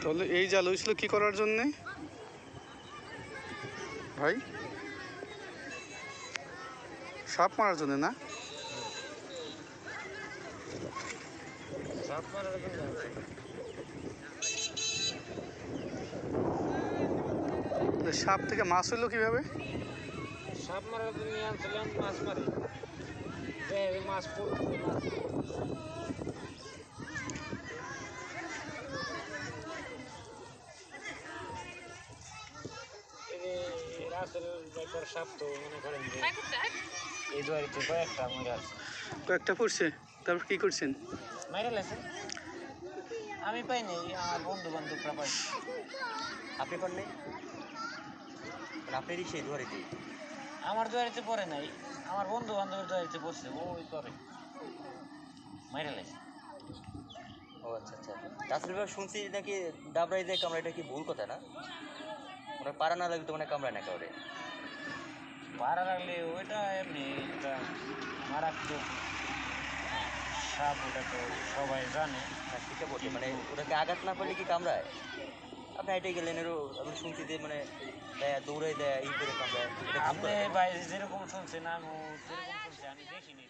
তাহলে এই জাল হয়েছিল কি করার জন্যে? ভাই? সাপ মারার জন্য না? সাপ থেকে মাছ হইল কীভাবে? সাপ মারার জন্য মাছ মারি। মাছ পড়তো মাছ এই যে রাতের একবার সাপ তো মনে করেন যে এই দুয়ারিতে কয়েকটা মরে আছে। কয়েকটা পড়ছে তারপর কি করছেন? মেরে লেছে। আমি পাইনি আমার বন্ধু বান্ধবরা পাইছে। আপনি পারলে আপনারই সেই ধরেতে আমার দুয়ারিতে পড়ে নাই আমার বন্ধু বান্ধবের দুয়ারিতে পড়ছে ওই করে। মেরে লেছে। ও আচ্ছা আচ্ছা তাছাড়া এবার শুনছি নাকি ডাবরাই দিয়ে কামড়া এটা কি ভুল কথা না? মানে পাড়া না লাগলে তো মানে কামড়ায় না কাউরে পাড়া লাগলে ওইটা এমনি এটা মারাত্মক সাপ ওটা তো সবাই জানে। হ্যাঁ সেটা বলছি মানে ওটাকে আঘাত না করলে কি কামড়ায়? আপনি হেঁটে গেলেন এরও আমি শুনছি যে মানে দেয় দৌড়ে দেয় ই করে কামড়ায়। আপনি। বাইরে যেরকম শুনছেন আমি যেরকম শুনছি আমি দেখিনি